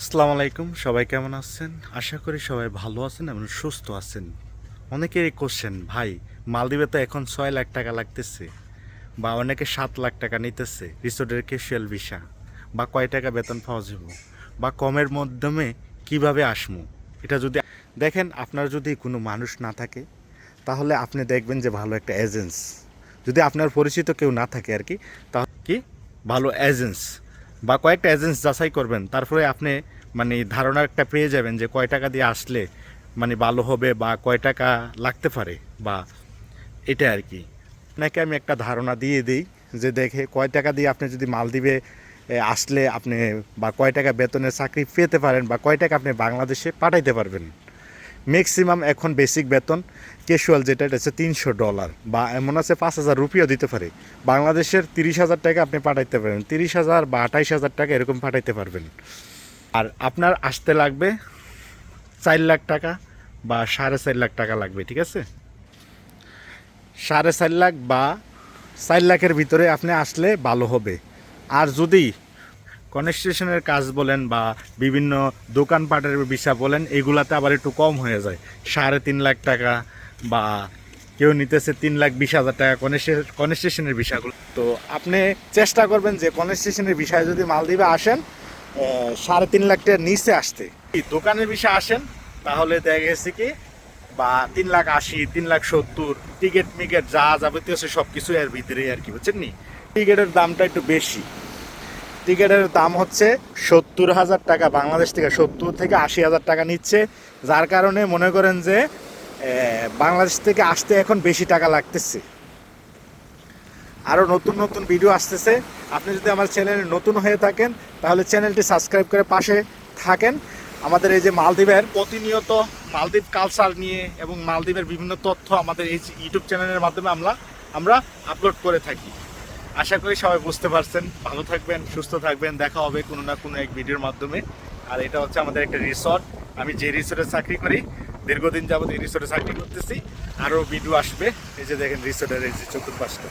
আসসালামু আলাইকুম, সবাই কেমন আছেন? আশা করি সবাই ভালো আছেন এবং সুস্থ আছেন। অনেকেরই কোশ্চেন ভাই, মালদ্বীপে তো এখন ছয় লাখ টাকা লাগতেছে বা অনেকে সাত লাখ টাকা নিতেছে রিসোর্টের ক্যাশুয়াল ভিসা বা কয় টাকা বেতন পাওয়া যাব বা কমের মাধ্যমে কীভাবে আসমু? এটা যদি দেখেন, আপনার যদি কোনো মানুষ না থাকে, তাহলে আপনি দেখবেন যে ভালো একটা এজেন্স যদি আপনার পরিচিত কেউ না থাকে আর কি, তাহলে কি? ভালো এজেন্স বা কয়েকটা এজেন্স যাচাই করবেন, তারপরে আপনি মানে ধারণা একটা পেয়ে যাবেন যে কয় টাকা দিয়ে আসলে মানে ভালো হবে বা কয় টাকা লাগতে পারে বা এটা আর কি। আপনাকে আমি একটা ধারণা দিয়ে দিই যে দেখে কয় টাকা দিয়ে আপনি যদি মালদ্বীপে আসলে আপনি বা কয় টাকা বেতনের চাকরি পেতে পারেন বা কয় টাকা আপনি বাংলাদেশে পাঠাইতে পারবেন। ম্যাক্সিমাম এখন বেসিক বেতন ক্যাশুয়াল যেটা, এটা হচ্ছে তিনশো ডলার বা এমন আছে পাঁচ হাজার রুপিও দিতে পারে। বাংলাদেশের তিরিশ হাজার টাকা আপনি পাঠাইতে পারবেন। তিরিশ হাজার বা আঠাইশ হাজার টাকা এরকম পাঠাইতে পারবেন। আর আপনার আসতে লাগবে চার লাখ টাকা বা সাড়ে চার লাখ টাকা লাগবে, ঠিক আছে? সাড়ে চার লাখ বা চার লাখের ভিতরে আপনি আসলে ভালো হবে। আর যদি কনস্ট্রাকশনের কাজ বলেন বা বিভিন্ন দোকানপাটের বিষয় বলেন, এগুলাতে আবার একটু কম হয়ে যায়। সাড়ে তিন লাখ টাকা বা কেউ নিতেছে তিন লাখ বিশ হাজার টাকা কনস্ট্রাকশনের বিষয়গুলো। তো আপনি চেষ্টা করবেন যে কনস্ট্রাকশনের বিষয়ে যদি মালদ্বীপে আসেন সাড়ে তিন লাখ টাকার নিচে আসতে। দোকানের বিষয়ে আসেন, তাহলে দেখা গেছে কি, বা তিন লাখ আশি, তিন লাখ সত্তর, টিকিট মিকেট যা যাবতীয় সব কিছু এর ভিতরেই আর কি, বুঝছেন নি? টিকিটের দামটা একটু বেশি। টিকিটের দাম হচ্ছে সত্তর হাজার টাকা, বাংলাদেশ থেকে সত্তর থেকে আশি হাজার টাকা নিচ্ছে, যার কারণে মনে করেন যে বাংলাদেশ থেকে আসতে এখন বেশি টাকা লাগতেছে। আরও নতুন নতুন ভিডিও আসতেছে। আপনি যদি আমার চ্যানেলে নতুন হয়ে থাকেন, তাহলে চ্যানেলটি সাবস্ক্রাইব করে পাশে থাকেন। আমাদের এই যে মালদ্বীপের প্রতিনিয়ত মালদ্বীপ কালচার নিয়ে এবং মালদ্বীপের বিভিন্ন তথ্য আমাদের এই ইউটিউব চ্যানেলের মাধ্যমে আমরা আমরা আপলোড করে থাকি। আশা করি সবাই বুঝতে পারছেন। ভালো থাকবেন, সুস্থ থাকবেন। দেখা হবে কোনো না কোনো এক ভিডিওর মাধ্যমে। আর এটা হচ্ছে আমাদের একটা রিসর্ট আমি যে রিসর্টে চাকরি করি, দীর্ঘদিন যাবত এই রিসর্টে চাকরি করতেছি। আরও ভিডিও আসবে। এই যে দেখেন রিসর্টের এই যে চতুর্পাশটা।